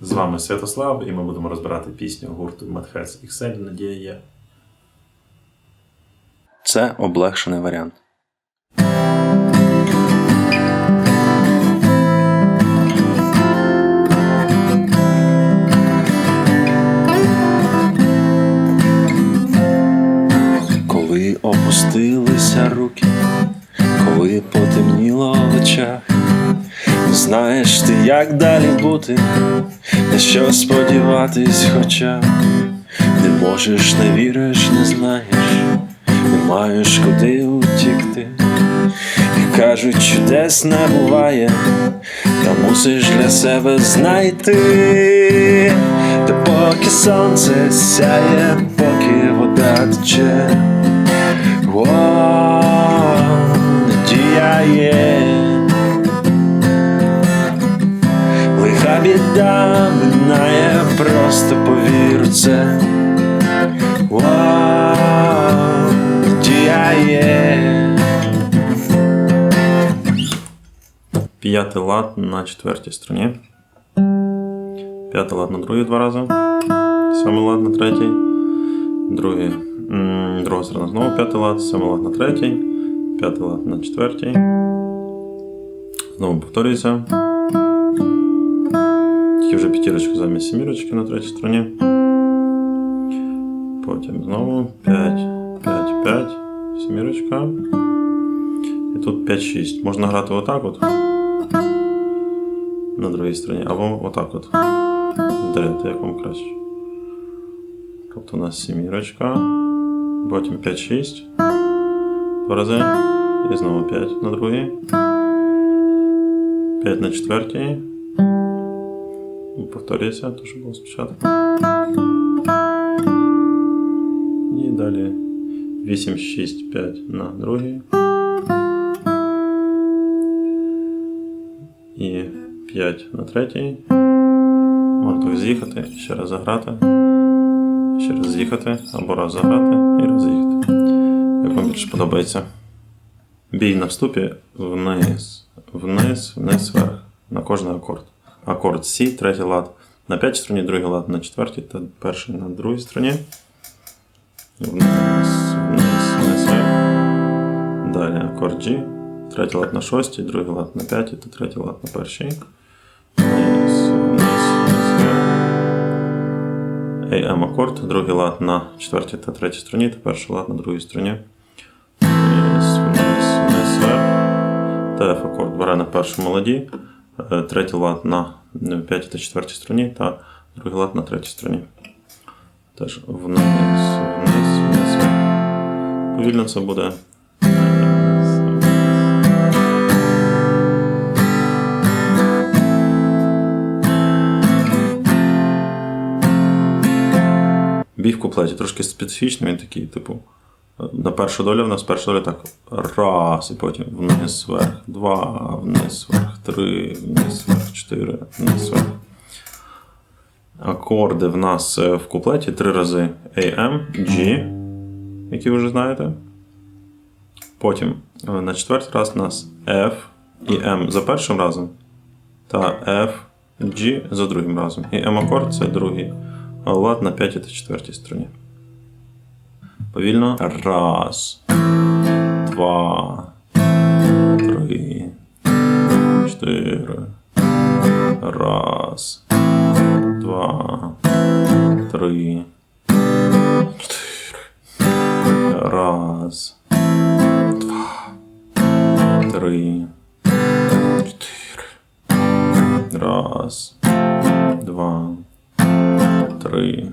З вами Святослав, і ми будемо розбирати пісню гурту Madheads XL Надія є. Це облегшений варіант. Знаєш ти, як далі бути, на що сподіватись, хоча не можеш, не віриш, не знаєш, не маєш куди утікти. І кажуть, чудес не буває, та мусиш для себе знайти, та поки сонце сяє, поки вода тече. О, надія є. Лиха біда минає, просто повір у це. Вау, надія є. П'ятий лад на четвертій струні. П'ятий лад на другій два рази. Сьомий лад на третій. Другий, м, друга сторона знову п'ятий лад, сьомий лад на третій. П'ятий лад на четвертій. Знову повторюється. Тільки вже п'ятірочка замість сімірочки на третій стороні. Потім знову 5, 5, 5, сімірочка. І тут 5-6. Можна грати отак от. На другій стороні, або отак от. Вдаряти, як вам краще. Тобто у нас сімірочка, потім 5-6. Два рази. І знову 5 на другій. 5 на четвертій. Повторюється, то що було спочатку. І далі 8, 6, 5 на другій. І 5 на третій. Можна з'їхати, ще раз заграти. Ще раз з'їхати, або раз заграти і раз з'їхати. Як вам більше подобається. Бій на вступі вниз, вниз, вниз, вверх. На кожний акорд. Акорд С, третій лад на п'ятій струні, другий лад на четвертій та перший на другій струні. Вниз, вниз, вниз. Далі акорд G. Третій лад на шостій, другий лад на п'ятій та третій лад на першій. Вниз, вниз, вниз. AM акорд, другий лад на четвертій та третій струні, та перший лад на другій струні. Вниз, вниз, вниз, вверх. Акорд бере на першому ладі, третій лад на п'ятій та четвертій струні, та другий лад на третій струні. Теж вниз, вниз, вниз. Повільно це буде. Бій куплеті трошки специфічний, він такий, типу. На першу долю в нас перша доля так раз, і потім вниз, вверх, два, вниз, вверх, три, вниз, вверх, чотири, вниз, вверх. Акорди в нас е, в куплеті три рази AM, G, які ви вже знаєте. Потім е, на четвертий раз у нас F і M за першим разом, та F, G за другим разом. І M акорд це другий лад на п'ятій та четвертій струні. Повільно. Раз. Два. Три. Чотири. Раз. Два. Три. Чотири. Раз. Два. Три. Чотири. Раз. Два. Три.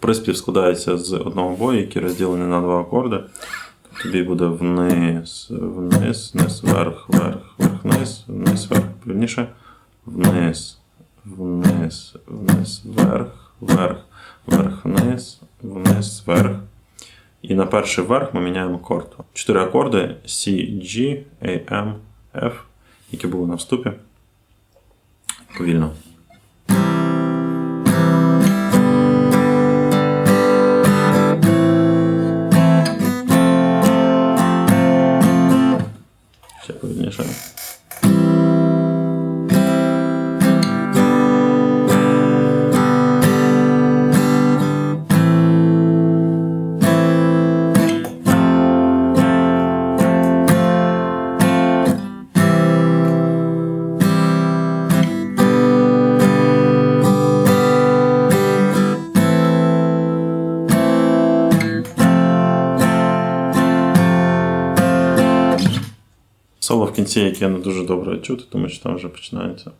Приспів складається з одного бою, який розділений на два акорди. Тобі буде вниз, вниз, вниз, вверх, вверх, вверх, вниз, вниз, вверх, повільніше, вниз, вниз, вниз, вверх, вверх, вверх, вниз, вниз, вверх. І на перший вверх ми міняємо акорд. Чотири акорди C, G, A, M, F, які були на вступі. Повільно. Ще повільніше. Соло в кінці, яке не дуже добре чути, тому що там вже починаються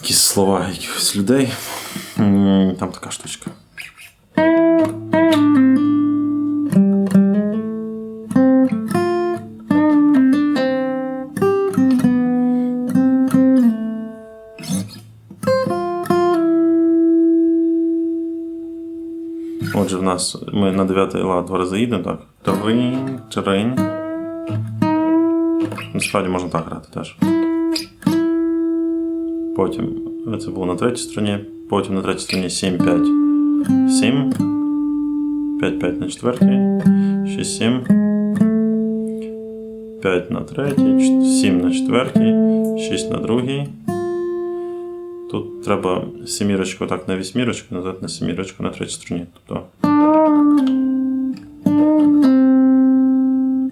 якісь слова якихось людей. Там така штучка. Отже, в нас ми на 9 лад два рази їдемо, так. Тринь, тринь. Насправді можна так грати теж. Потім це було на третій стороні, потім на третій стороні 7, 5, 7, 5, 5 на четвертій, 6, 7, 5 на третій, 7 на четвертій, 6 на другій. Тут треба сімірочку так на вісьмірочку, назад на сімірочку на третій стороні. Тобто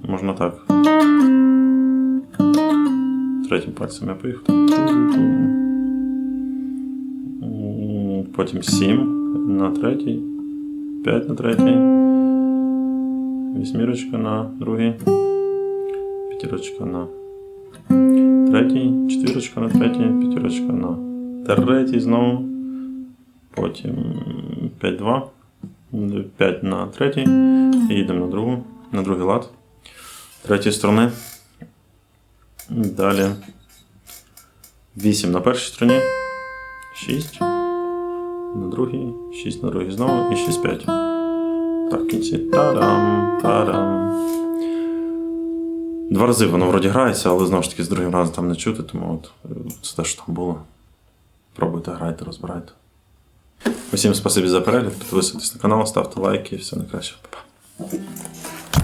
можна так. Третім пальцем я поїхав. М, Потім 7 на третій, 5 на третій, вісьмірочка на другий, п'ятірочка на третій, четвірочка на третій, п'ятірочка на третій знову. Потім 5-2, 5 на третій. І їдемо на другу, на другий лад. Третьої сторони. Далі 8 на першій стороні, 6 на другій, 6 на другій знову і 6 5. Так, кінці. Та-дам, та-дам. Два рази воно вроді грається, але знову ж таки з другим разом там не чути, тому от це те, що там було. Пробуйте, грайте, розбирайте. Усім спасибі за перегляд, підписуйтесь на канал, ставте лайки і все найкраще. Па-па.